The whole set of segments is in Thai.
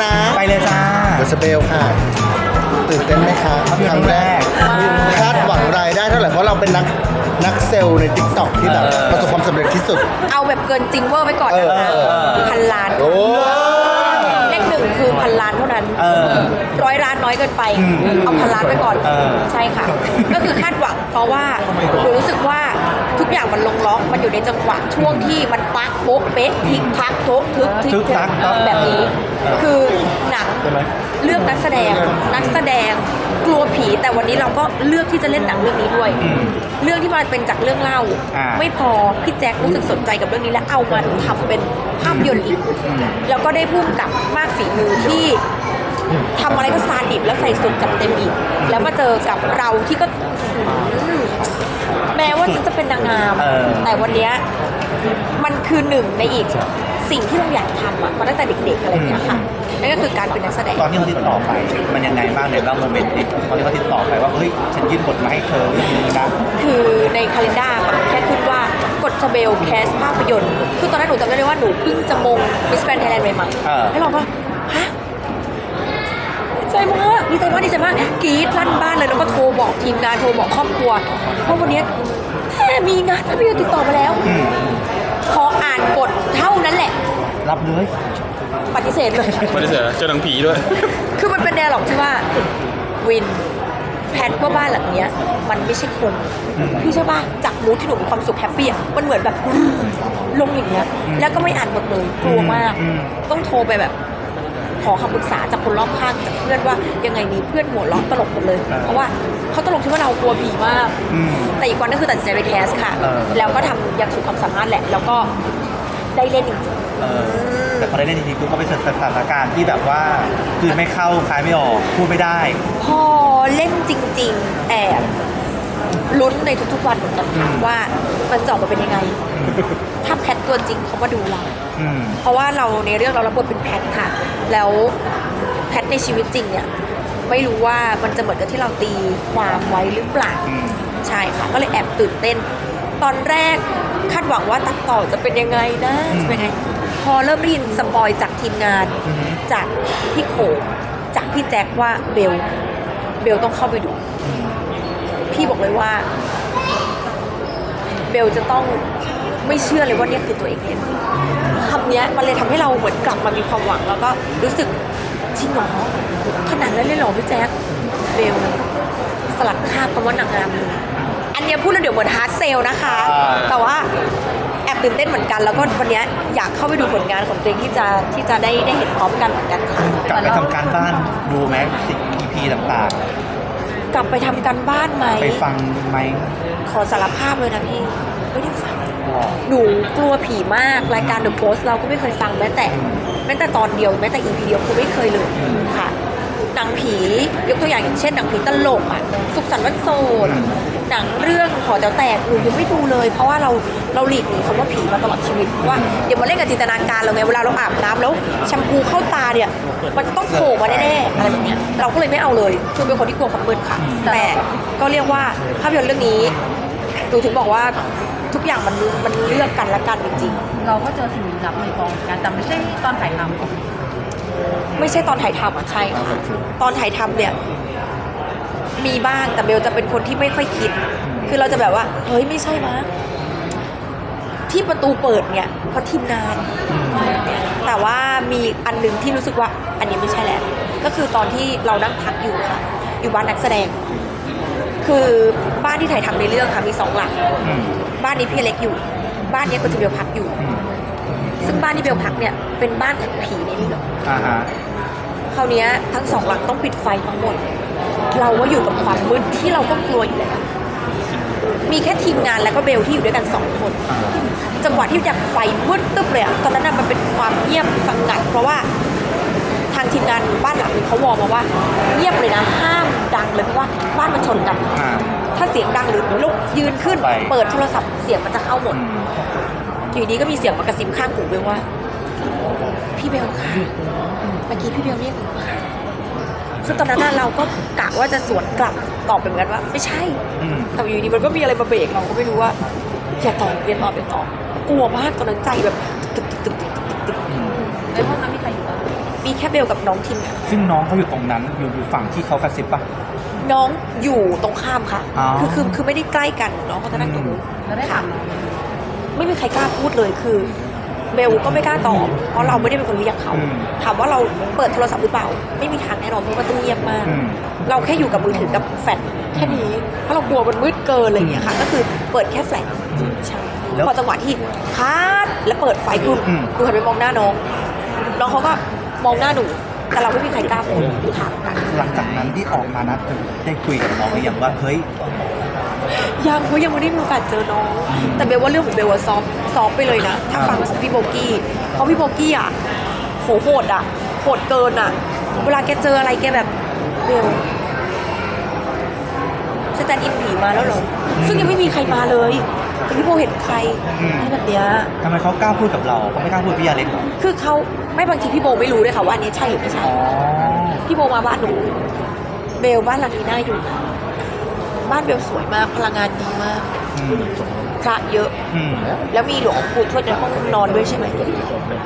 แล้วนะไปเลยจ้าเดอะสเปลค่ะ ตื่นเต้นไหมคะครั้งแรก คาดหวังรายได้เท่าไหร่ เพราะเราเป็นนักนักเซลล์ใน t ิ k t o k ที่แบบเออประสบความสำเร็จที่สุด เอาแบบเกินจริงเวอร์ไว้ก่อนนะคะเออเออพันล้าน โอ้เล ขหนึ่งคือพันล้านเท่านั้นเออร้อยล้านน้อยเกินไป อืมเอาพันล้านไปก่อนเออ ใช่ค่ะ ก็คือคาดหวังเพราะว่าหนูรู้สึกว่าทุกอย่างมันลงล็อกมันอยู่ในจังหวะช่วงที่มันปักโป๊กเป๊ะทิกทักโทกทึกทิกทึกทักแบบนี้คือหนังเลือกนักแสดงนักแสดงกลัวผีแต่วันนี้เราก็เลือกที่จะเล่นหนังเรื่องนี้ด้วย อืมเรื่องที่มันเป็นจากเรื่องเล่า อ่าไม่พอพี่แจ็ครู้สึกสนใจกับเรื่องนี้และเอามาทำเป็นภาพยนตร์อีก แล้วก็ได้พุ่มกับมากฝีมือที่ทำอะไรก็ซาดิบแล้วใส่สุดจัดเต็มอีก แล้วมาเจอกับเราที่ก็อืมแม้ว่าฉันจะเป็นนางงาม เออ แต่วันเนี้ยมันคือหนึ่งในอีกสิ่งที่เราอยากทำอะมาตั้งแต่เด็กๆอะไรอย่างเงี้ยค่ะนั่นก็คือการเป็นนักแสดง ตอนที่เขาติดต่อไป มันยังไงบ้างในเล่าโมเมนต์ดิตอนที่เขาติดต่อไปว่าเฮ้ยฉันยื่นบทมาให้เธอเรื่องนี้นะ คือในคาล endar ค่ะแค่ขึ้นว่ากดชเบลแคสภาพยนตร์คื อตอนนั้นหนูจำได้เลยว่าหนูเพิ่งจะมงมิสแกรนไทยแลนด์ใหม่เออ ๆแล้วเราก็ฮะดีใจมากดีใจมากดีใจมากกรี๊ดลั่นบ้านเลยแล้วก็โทรบอกทีมงานโทรบอกครอบครัวว่าวันเนี้ยแม่มีงานภาพยนตร์ติดต่อมาแล้วอืมพออ่านกฎเท่านั้นแหละ รับเลย ปฏิเสธเลย ไม่ได้เสียเจอหนังผีด้วย คือมันเป็นแนวหรอกที่ว่าวินแพทว่าบ้านหลังเนี้ย มันไม่ใช่คนอืมพี่ใช่ป่ะจากมูทที่หนูมีความสุขแฮปปี้อะมันเหมือนแบบลงอย่างเงี้ยอืมแล้วก็ไม่อ่านหมดเลยกลัวมากอืมต้องโทรไปแบบขอคำปรึกษาจากคนรอบข้างจากเพื่อนว่ายังไงดีเพื่อนหัวเราะตลกหมดเลย เพราะว่าเขาตลกที่ว่าเรากลัวผีมากอืมแต่อีกวันก็คือตัดสินใจไปแคสค่ะเออแล้วก็ทำอย่างสุดความสามารถแหละ แล้วก็ได้เล่นจริงๆเออแต่พอได้เล่นจริงๆปุ๊บก็ไปเจอสถานการณ์ที่แบบว่าคือไม่เข้าคลายไม่ออกพูดไม่ได้พอ เล่นจริง ๆ แอบลุ้นในทุกๆวันเหมือนกันค่ะอืมว่ามันจะออกมาเป็นยังไง ถ้าแพทตัวจริงเขามาดูเรา อืม เพราะว่าเราในเรื่องเรารับบทเป็นแพทค่ะ แล้วแพทในชีวิตจริงเนี่ย ไม่รู้ว่ามันจะเหมือนกับที่เราตีความไว้หรือเปล่า อืม ใช่ค่ะ ก็เลยแอบตื่นเต้น ตอนแรกคาดหวังว่าตัดต่อจะเป็นยังไงนะจะเป็นยังไง พอเริ่มได้ยินสปอยจากทีมงาน อือฮึ จากพี่โขงจากพี่แจ็คว่าเบล เบลต้องเข้าไปดู พี่บอกเลยว่า เบลจะต้องไม่เชื่อเลยว่าเนี่ยคือตัวเองเล่นคำเนี้ยมันเลยทำให้เราเหมือนกลับมามีความหวัง แล้วก็รู้สึกจริงเหรอขนาดนั้นเลยเหรอพี่แจ๊คเบลสลัดคราบคำว่านางงามเลยอันเนี้ยพูดแล้วเดี๋ยวเหมือนฮาร์ดเซลนะคะอ่าแต่ว่าแอบตื่นเต้นเหมือนกัน แล้วก็วันเนี้ยอยากเข้าไปดูผลงานของตัวเองที่จะที่จะได้ได้เห็นพร้อมกันเหมือนกันค่ะกลับไปทำการบ้านดูไหมสิ่ง EP ต่างกลับไปทำกันบ้านไหม ๆ ไปฟังไหมขอสารภาพเลยนะพี่ ไม่ได้ฟังหนูกลัวผีมากรายการ The Post เราก็ไม่เคยฟังแม้แต่แม้แต่ตอนเดียวแม้แต่ EP เดียวคือไม่เคยเลยค่ะ หนังผี ยกตัวอย่างอย่างเช่นหนังผีตลกอะสุขสันต์วันโสดหนังเรื่องหอแต๋วแตกหนูยังไม่ดูเลย เพราะว่าเราเราหลีกหนีคำว่าผีมาตลอดชีวิตว่าเดี๋ยวมาเล่นกับจินตนาการเราไงเวลาเราอาบน้ำแล้วแชมพูเข้าตาเนี่ยมันจะต้องโผล่มาแน่ๆอะไรแบบเนี้ยเราก็เลยไม่เอาเลยคือเป็นคนที่กลัวความมืดค่ะ แต่ก็เรียกว่าภาพยนตร์เรื่องนี้ดูถึงบอกว่าทุกอย่างมันมันเลือกกันและกันจริงเราก็เจอสิ่งลี้ลับในกองเหมือนกันแต่ไม่ใช่ตอนถ่ายทำๆ ไม่ใช่ตอนถ่ายทำอะใช่ค่ะตอนถ่ายทำเนี่ย มีบ้างแต่เบลจะเป็นคนที่ไม่ค่อยคิด คือเราจะแบบว่า เฮ้ยไม่ใช่มั้งที่ประตูเปิดเนี่ยเพราะทีมงาน แต่ว่ามีอันหนึ่งที่รู้สึกว่า อันนี้ไม่ใช่แหละก็คือตอนที่เรานั่งพักอยู่ค่ะอยู่บ้านนักแสดง คือบ้านที่ถ่ายทำในเรื่องค่ะมีสองหลังอืมบ้านนี้พี่เล็กอยู่ บ้านนี้คุณจะเบลพักอยู่อืม ซึ่งบ้านที่เบลพักเนี่ยเป็นบ้านของผีในเรื่องอ่าฮะคราวเนี้ยทั้งสองหลังต้องปิดไฟทั้งหมด เราก็อยู่กับความมืดที่เราก็กลัวอยู่แล้วมีแค่ทีมงานแล้วก็เบลที่อยู่ด้วยกันสองคนอ่าจังหวะที่ดับไฟมืดตึ๊บเลยอะตอนนั้นน่ะมันเป็นความเงียบสงัดเพราะว่าทางทีมงานบ้านหลังนึงเขาวอลมาว่า เงียบเลยนะห้ามดังเลยเพราะว่าบ้านมันชนกันอ่าถ้าเสียงดังหรือลุกยืนขึ้นไปเปิดโทรศัพท์เสียงมันจะเข้าหมด อืมอยู่ดีก็มีเสียงมากระซิบข้างหูเบลว่า พี่เบลค่ะเมื่อกี้พี่เบลเรียกหนูค่ะคือตอนนั้นน่ะเราก็กะว่าจะสวนกลับตอบไปเหมือนกันว่า ไม่ใช่อืมแต่อยู่ดีมันก็มีอะไรมาเบรกเราก็ไม่รู้ว่าอย่าตอบอย่าตอบอย่าตอบกลัวมากตอนนั้นใจแบบตึกตึกตึกตึกตึกตึกในห้องนั้นมีใครอยู่บ้างมีแค่เบลกับน้องทิมซึ่งน้องเขาอยู่ตรงนั้นอยู่อยู่ฝั่งที่เขากระซิบปะน้องอยู่ตรงข้ามค่ะอ๋อคือคือคือไม่ได้ใกล้กันน้องเขาจะนั่งตรงนู้นแล้วได้ถามน้อง ไหมไม่มีใครกล้าพูดเลยคือเบลก็ไม่กล้าตอบ เพราะเราไม่ได้เป็นคนเรียกเขาอืมถามว่าเราเปิดโทรศัพท์หรือเปล่า ไม่มีทางแน่นอนเพราะว่าต้องเงียบมากอืมเราแค่อยู่กับมือถือกับแฟลชแค่นี้เพราะเรากลัวมันมืดเกินอะไรอย่างเงี้ยค่ะ ก็คือเปิดแค่แฟลชใช่แล้วพอจังหวะที่พาดแล้วเปิดไฟปุ๊บอืมดูหันไปมองหน้าน้องน้องเขาก็มองหน้าหนูแต่เราไม่มีใครกล้าพูดถามกันหลังจากนั้นที่ออกมานะได้คุยกับน้องหรือยังว่าเฮ้ย ยังเพราะยังไม่ได้มีโอกาสเจอน้อง แต่เบลว่าเรื่องของเบลว่าซอฟซอฟไปเลยนะถ้าฟังจากพี่โบกี้เพราะพี่โบกี้อะโหโหดอะโหดเกินอะ เวลาแกเจออะไรแกแบบเบลสแตนด์อินผีมาแล้วเหรอซึ่งยังไม่มีใครมาเลยแต่พี่โบเห็นใครอืมให้แบบเนี้ยทำไมเขากล้าพูดกับเราเขาไม่กล้าพูดกับพี่ยาเล็กเหรอคือเขาไม่บางทีพี่โบไม่รู้เลยค่ะว่าอันนี้ใช่หรือไม่ใช่อ๋อพี่โบมาบ้านหนูเบลบ้านหลังนี้น่าอยู่ บ้านเบลสวยมากพลังงานดีมาก อืมพระเยอะ อืมแล้วมีหลวงปู่ทวดในห้องนอนด้วยใช่ไหม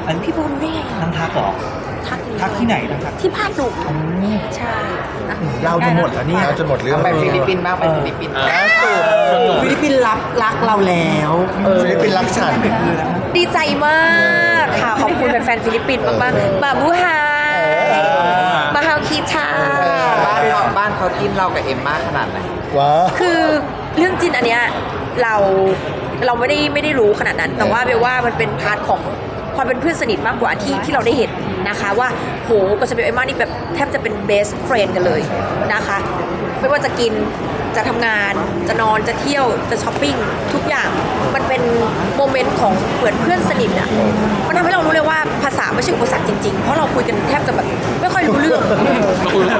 อันพี่โบรู้ได้ไงนั่งทักเหรอทักนี้ทักที่ไหนนั่งทักที่บ้านหนูใช่ เราจะหมดแล้วเนี่ยเราจะหมดเรื่องไปฟิลิปปินส์บ้างไปฟิลิปปินส์ล่าสุดฟิลิปปินส์รับรักเราแล้วเออฟิลิปปินส์รักฉัน ดีใจมากค่ะขอบคุณแฟนๆฟิลิปปินส์มากๆมาบูฮามาฮาวคีชา บ้านเขาบ้านเขาจิ้นเรากับเอ็มมากขนาดไหน ว้า คือเรื่องจินอันเนี้ยเราเราไม่ได้ไม่ได้รู้ขนาดนั้น แต่ว่าเบลว่ามันเป็นพาร์ทของความเป็นเพื่อนสนิทมากกว่าที่ที่เราได้เห็นนะคะว่าโหกับสเปลเอมมานี่แบบแทบจะเป็น best friend กันเลยนะคะ ไม่ว่าจะกินจะทำงานจะนอนจะเที่ยวจะช้อปปิ้งทุกอย่างมันเป็นโมเมนต์ของเหมือนเพื่อนสนิทอะมันทำให้เรารู้เลยว่าภาษาไม่ใช่อุปสรรคจริงๆ เพราะเราคุยกันแทบจะแบบไม่ค่อยรู้เรื่องเขาก็ใช้ตาท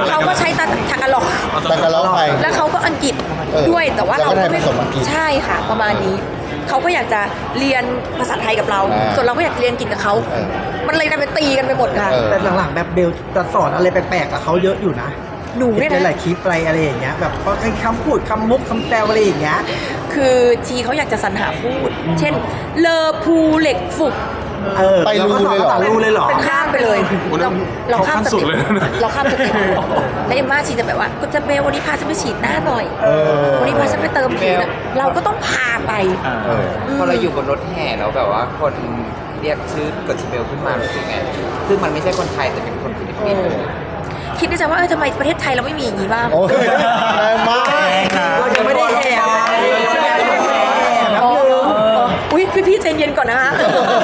างกะลอกตะกะล้อไป แล้วเขาก็อังกฤษเออด้วยแต่ว่าแล้วเราก็ไทยไม่ผสมอังกฤษใช่ค่ะ ประมาณนี้ เขาก็อยากจะเรียนภาษาไทยกับเรา อ่าส่วนเราก็อยากเรียนอังกฤษกับเขา เออมันเลยกลายเป็นตีกันไปหมดค่ะ เออ แต่หลังๆแบบเบลจะสอนอะไรแปลกๆกับเขาเยอะอยู่นะหนูเนี่ยเห็นหนะลายๆคลิปอะไรอะไรอย่างเงี้ยแบบก็คำพูดคำมุกคำแซวอะไรอย่างเงี้ย คือทีเขาอยากจะสรรหาพูด เช่น เลอพูเหล็กฝึก เออไปรูก็สอนเลยเหรอภาษารูเลยเหรอ เป็นข้ามไปเลย โอ้นั่เรานเราข้ามเขาขั้นสสุดเต็ปเลยนะ เราข้ามสเต็ปแล้วเอ็มม่าชีจะแบบว่าก็จะเบลวันนี้พาฉันไปฉีดหน้าหน่อยเออ วันนี้พาฉันไปเติมผิวนะเราก็ต้องพาไปอ่าเอออืมพอเราอยู่บนรถแห่แล้วแบบว่าคนเรียกชื่อกดชเบลขึ้นมารู้สึกไงซึ่งมันไม่ใช่คนไทยแต่เป็นคนฟิลิปปินส์คิดในใจว่าเออทำไมประเทศไทยเราไม่มีอย่างนี้บ้าง โอ้ยแรงมากเรายังไม่ได้แห่นะอ๋ออุ้ยพี่พี่ๆใจเย็นก่อนนะคะร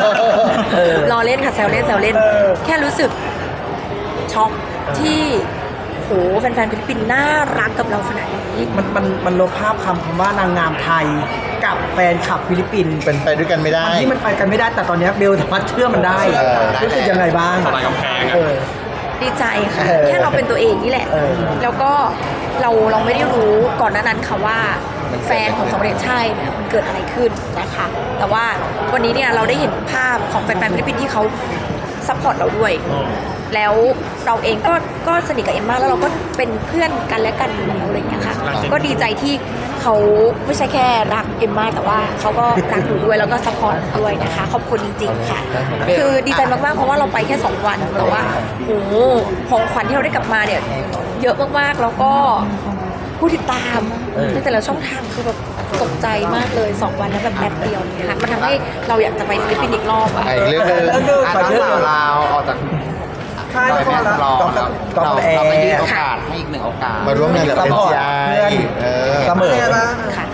อเล่นค่ะแซวเล่นแซวเล่น แค่รู้สึกช็อกที่โหแฟนๆฟิลิปปินส์น่ารักกับเราขนาดนี้มันมันมันลบภาพคำคำว่านางงามไทยกับแฟนคลับฟิลิปปินส์เป็นไปด้วยกันไม่ได้อันที่มันไปกันไม่ได้แต่ตอนเนี้ยเบลสามารถเชื่อมันได้เออ รู้สึกยังไงบ้างทลายกำแพงอะ เออ ดีใจค่ะ เออแค่เราเป็นตัวเองนี่แหละ เออ แล้วก็เราเราไม่ได้รู้ก่อนหน้านั้นค่ะว่า แฟนของสมเด็จใช่เนี่ยมันเกิดอะไรขึ้นนะคะแต่ว่าวันนี้เนี่ยเราได้เห็นภาพของแฟนๆฟิลิปปินส์ที่เขาซัพพอร์ตเราด้วย แล้วเราเองก็ก็สนิทกับเอ็มมากแล้วเราก็เป็นเพื่อนกันและกันอยู่แล้วอะไรอย่างเงี้ยค่ะ ก็ดีใจที่เขาไม่ใช่แค่รักเอ็มมาแต่ว่าเขาก็รักหนูด้วยแล้วก็ซัพพอร์ตด้วยนะคะขอบคุณจริงๆค่ะ คือดีใจมากๆเพราะว่าเราไปแค่ 2 วันแต่ว่าโอ้โหของขวัญที่เราได้กลับมาเนี่ยเยอะมากๆแล้วก็ ผู้ติดตามในแต่ละช่องทางคือแบบตกใจมากเลย2วันแล้วแบบแป๊บเดียวเนี่ยค่ะมันทำให้เราอยากจะไปฟิลิปปินส์อีกรอบอะ อะอีกเรื่องหนึงแล้วเรื่องอะขอน้องเรื่องสาวเราออกจากใช่ดอยแม่สลองก็แล้วก็เราแอร์เราก็ยื่นโอกาสให้อีกหนึ่งโอกาส มาร่วมงานกับซัพพอร์ต NCI เพื่อนเออ เสมอ ค่ะ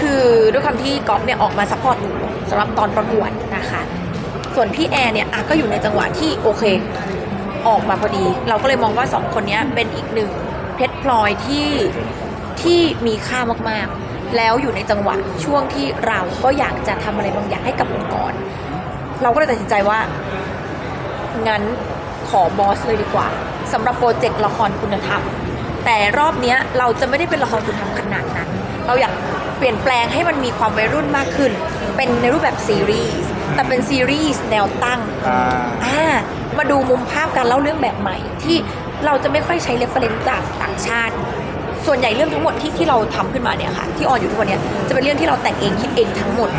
คือด้วยความที่ก๊อฟเนี่ยออกมาซัพพอร์ตหนูสำหรับตอนประกวดนะคะ ส่วนพี่แอร์เนี่ยอะก็อยู่ในจังหวะที่โอเค ออกมาพอดี เราก็เลยมองว่าสองคนเนี้ยเป็นอีกหนึ่งเพชรพลอยที่ ที่มีค่ามากๆ แล้วอยู่ในจังหวะช่วงที่เราก็อยากจะทำอะไรบางอย่างให้กับองค์กร เราก็เลยตัดสินใจว่า งั้นขอบอสเลยดีกว่าสำหรับโปรเจกต์ละครคุณธรรม แต่รอบเนี้ยเราจะไม่ได้เป็นละครคุณธรรมขนาดนั้น เราอยากเปลี่ยนแปลงให้มันมีความวัยรุ่นมากขึ้น เป็นในรูปแบบซีรีส์แต่เป็นซีรีส์แนวตั้งอ่าอ่ามาดูมุมภาพการเล่าเรื่องแบบใหม่ที่เราจะไม่ค่อยใช้เรฟเฟรนซ์จากต่างชาติ ส่วนใหญ่เรื่องทั้งหมดที่ที่เราทำขึ้นมาเนี่ยค่ะ ที่ออนอยู่ทุกวันเนี้ยจะเป็นเรื่องที่เราแต่งเองคิดเองทั้งหมด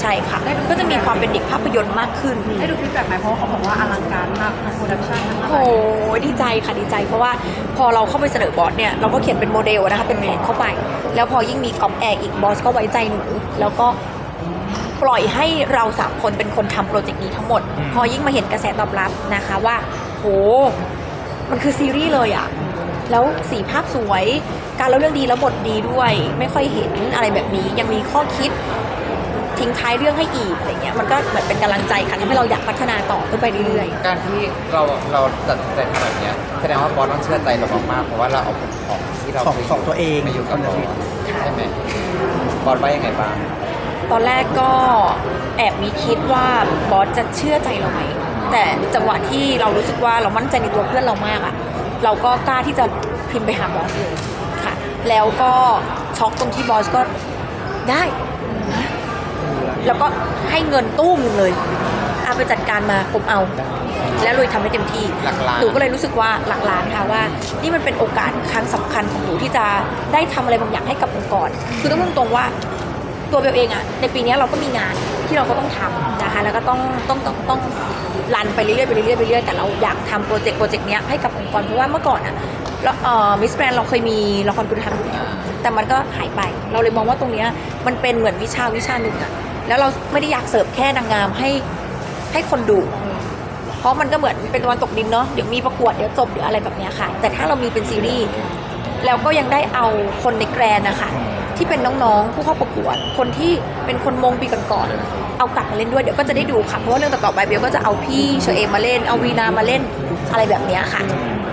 ใช่ค่ะ ก็จะมีความเป็นเด็กภาพยนตร์มากขึ้น ได้ดูฟีดแบ็กไหมเพราะว่าเขาบอกว่าอลังการมากทั้งโปรดักชั่นทั้งอะไร โอ้ยดีใจค่ะดีใจเพราะว่าพอเราเข้าไปเสนอบอสเนี่ยเราก็เขียนเป็นโมเดลนะคะเป็นแผนเข้าไป แล้วพอยิ่งมีกอมแอร์อีกบอสก็ไว้ใจหนูแล้วก็ปล่อยให้เราสามคนเป็นคนทำโปรเจกต์นี้ทั้งหมดพอยิ่งมาเห็นกระแสตอบรับนะคะว่า โห มันคือซีรีส์เลยอะ แล้วสีภาพสวย การเล่าเรื่องดีแล้วบทดีด้วย ไม่ค่อยเห็นอะไรแบบนี้ ยังมีข้อคิดทิ้งท้ายเรื่องให้อีกอะไรเงี้ยมันก็เหมือนเป็นกำลังใจค่ะทำให้เราอยากพัฒนาต่อขึ้นไปเรื่อยๆ การที่เราเราตัดสินใจทำแบบเนี้ยแสดงว่าบอสต้องเชื่อใจเรามากๆเพราะว่าเราเอาของที่เราของเคยของตัวเองมาอยู่กับบอสใช่ไหมบอสว่ายังไงบ้างตอนแรกก็แอบมีคิดว่าบอสจะเชื่อใจเราไหมแต่จังหวะที่เรารู้สึกว่าเรามั่นใจในตัวเพื่อนเรามากอะ เราก็กล้าที่จะพิมพ์ไปหาบอสเลยค่ะ แล้วก็ช็อกตรงที่บอสก็ได้นะแล้วก็ให้เงินตู้มหนึ่งเลยเอาไปจัดการมาผมเอา แล้วลุยทำให้เต็มที่หลักล้านหนูก็เลยรู้สึกว่าหลักล้านค่ะว่า นี่มันเป็นโอกาสครั้งสำคัญของหนูที่จะได้ทำอะไรบางอย่างให้กับองค์กร คือต้องพูดตรงๆว่าตัวเบลเองอะในปีนี้เราก็มีงานที่เราก็ต้องทำนะคะแล้วก็ต้องต้องต้องต้อง รันไปเรื่อยๆไปเรื่อยๆไปเรื่อยๆแต่เราอยากทำโปรเจกต์โปรเจกต์เนี้ยให้กับองค์กรเพราะว่าเมื่อก่อนอะเราเอ่อมิสแกรนเราเคยมีละครคุณธรรมอยู่แล้วแต่มันก็หายไป เราเลยมองว่าตรงเนี้ยมันเป็นเหมือนวิชาวิชาหนึ่งอะแล้วเราไม่ได้อยากเสิร์ฟแค่นางงามให้ให้คนดู เพราะมันก็เหมือนเป็นตะวันตกดินเนาะเดี๋ยวมีประกวดเดี๋ยวจบเดี๋ยวอะไรแบบเนี้ยค่ะ แต่ถ้าเรามีเป็นซีรีส์แล้วก็ยังได้เอาคนในแกรนนะคะ ที่เป็นน้องๆ ผู้เข้าประกวด คนที่เป็นคนมงปีก่อนๆเอากลับมาเล่นด้วยเดี๋ยวก็จะได้ดูค่ะเพราะว่าเรื่องต่อๆไปเบลก็จะเอาพี่เชอเอมมาเล่น เอาวีนามาเล่นอะไรแบบเนี้ยค่ะ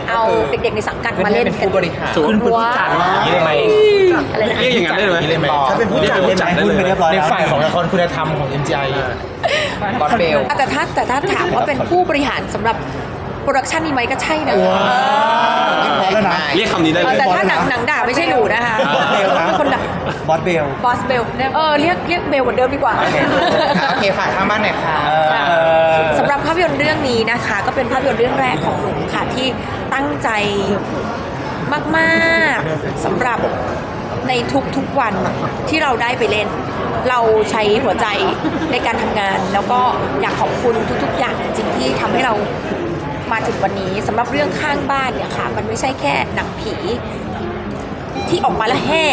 เอาเด็กๆในสังกัดมาเล่นเป็นผู้บริหารคุณผู้จัดอย่างนี้ได้ไหมอะไรนะเรียกอย่างนั้นได้ไหมเล่นบอลถ้าเป็นผู้จัดเรียกได้ไหมผู้จัดได้เลยหุ้นไปเรียบร้อยในแล้วฝ่ายของละครคุณธรรมของ MGI บอสเบลแต่ถ้าแต่ถ้าถามว่าเป็นผู้บริหารสำหรับ โปรดักชันนี้ไหมก็ใช่นะเรียกคำนี้ได้เลยแต่ถ้าหนังหนังด่าไม่ใช่หนูนะคะบอสเบลนะเป็นคนด่าบอสเบลบอสเบลเออเรียกเรียกเบลเหมือนเดิมดีกว่าโอเคฝากข้างบ้านหน่อยค่ะสำหรับภาพยนตร์เรื่องนี้นะคะ ก็เป็นภาพยนตร์เรื่องแรกของหนูค่ะที่ตั้งใจมากๆสำหรับในทุกๆวันที่เราได้ไปเล่น เราใช้หัวใจในการทำงาน แล้วก็อยากขอบคุณทุกๆอย่างจริงๆที่ทำให้เรา มาถึงวันนี้สำหรับเรื่องข้างบ้านเนี่ยค่ะ มันไม่ใช่แค่หนังผี ที่ออกมาแล้วแห่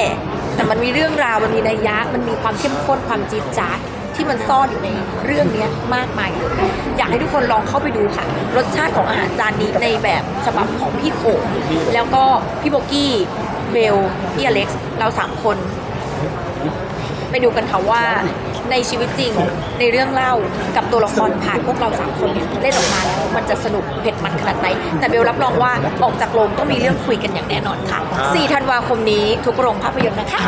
แต่มันมีเรื่องราวมันมีนัยยะมันมีความเข้มข้นความจี๊ดจ๊าดที่มันซ่อนอยู่ในเรื่องนี้มากมายเลยอยากให้ทุกคนลองเข้าไปดูค่ะ รสชาติของอาหารจานนี้ในแบบฉบับของพี่โขงแล้วก็พี่โบกี้เบลพี่อเล็กซ์เราสามคน ไปดูกันค่ะว่าในชีวิตจริงในเรื่องเล่ากับตัวละครผ่านพวกเราสามคนเนี่ยเล่นออกมาแล้วมันจะสนุกเผ็ดมันขนาดไหน แต่เบลรับรองว่าออกจากโรงต้องมีเรื่องคุยกันอย่างแน่นอนค่ะ 4 ธันวาคมนี้ทุกโรงภาพยนตร์นะคะ